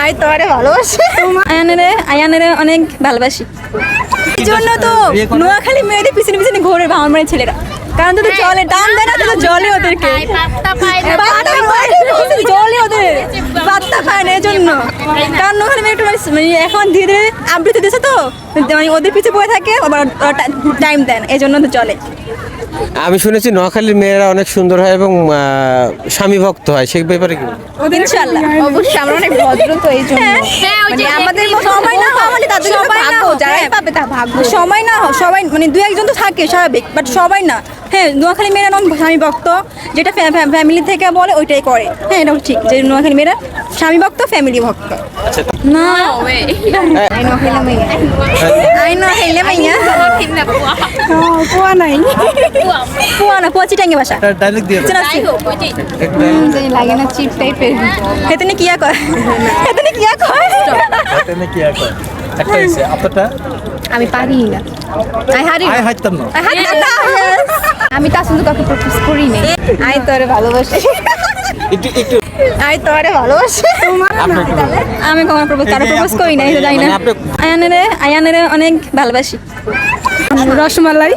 আমি তোমারে ভালোবাসি। আয়ানের আয়ানের অনেক ভালোবাসি। এই জন্য তো নোয়াখালী মেয়েদের পিছনে পিছনে ঘোরে ভাঙন ছেলেরা। কারণ তো জলে টান দেয় না তো জলে ওদেরকে। পায় পায় না। এই জন্য কারণ মেয়ে একটু মানে মানে এখন ধীরে ধীরে আবৃত্তি দিচ্ছে তো। মানে ওদের পিছিয়ে পড়ে থাকে আবার টাইম দেন এই জন্য তো চলে। আমি শুনেছি নোয়াখালীর মেয়েরা অনেক সুন্দর হয় এবং স্বামী ভক্ত হয় সে ব্যাপারে কি? ইনশাল্লাহ অবশ্যই আমরা অনেক ভদ্র তো এই জন্য। হ্যাঁ, ওই যে মানে আমাদের সময় না হওয়া মানে তাদের সবাই না যারাই হ্যাঁ। পাবে তা ভাগ্য। সময় না হোক, সবাই মানে দু একজন তো থাকে স্বাভাবিক বাট সবাই না। হ্যাঁ নোয়াখালী মেয়েরা নন স্বামী ভক্ত যেটা ফ্যামিলি থেকে বলে ওইটাই করে। হ্যাঁ এটা ঠিক যে নোয়াখালী মেয়েরা স্বামী ভক্ত ফ্যামিলি ভক্ত। না। আই নোয়াখালী মেয়ে আই নোয়াখালী মেয়ে পোয়া নাই পোয়া না পোয়া চিটাঙ্গি। ভাষা লাগে টাইপের হেতনে কিয়া কয়? হেতনে কিয়া কয়? দাও কি একটা একটা হইছে আপনারটা আমি পারি না। আই হারি। আই হাইতাম না। আই হারি না আমি তো আসলে কাউকে প্রপোজ করি নি আই তোরে ভালোবাসি। একটু একটু। আই তোরে ভালোবাসি। আমি কখনো প্রপোজ কারও প্রপোজ করি না এটা জানি না। মানে আয়ানের আয়ানের অনেক ভালোবাসি। রসমালাই।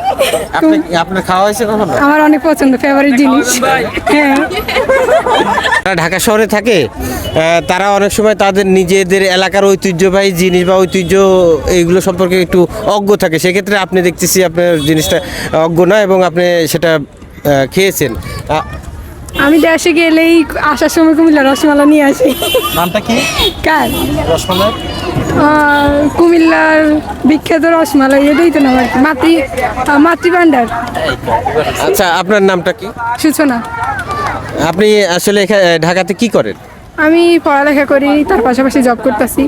আপনি আপনার খাওয়া হয়েছে কখনো? আমার অনেক পছন্দ ফেভারিট জিনিস। হ্যাঁ। ঢাকা শহরে থাকে তারা অনেক সময় তাদের নিজেদের এলাকার ঐতিহ্যবাহী জিনিস বা ঐতিহ্য এইগুলো সম্পর্কে একটু অজ্ঞ থাকে। সেক্ষেত্রে আপনি দেখতেছি আপনার জিনিসটা অজ্ঞ না এবং আপনি সেটা খেয়েছেন। আমি দেশে গেলেই আসার সময় কুমিল্লা রসমালাই নিয়ে আসি। নামটা কি? কার? রসমালাই? আহ, কুমিল্লার বিখ্যাত রসমালাই এটাই তো নাম আর কি। মাতৃ মাতৃভাণ্ডার। আচ্ছা আপনার নামটা কি? সূচনা। আপনি আসলে এখানে ঢাকাতে কি করেন? আমি পড়ালেখা করি তার পাশাপাশি জব করতেছি।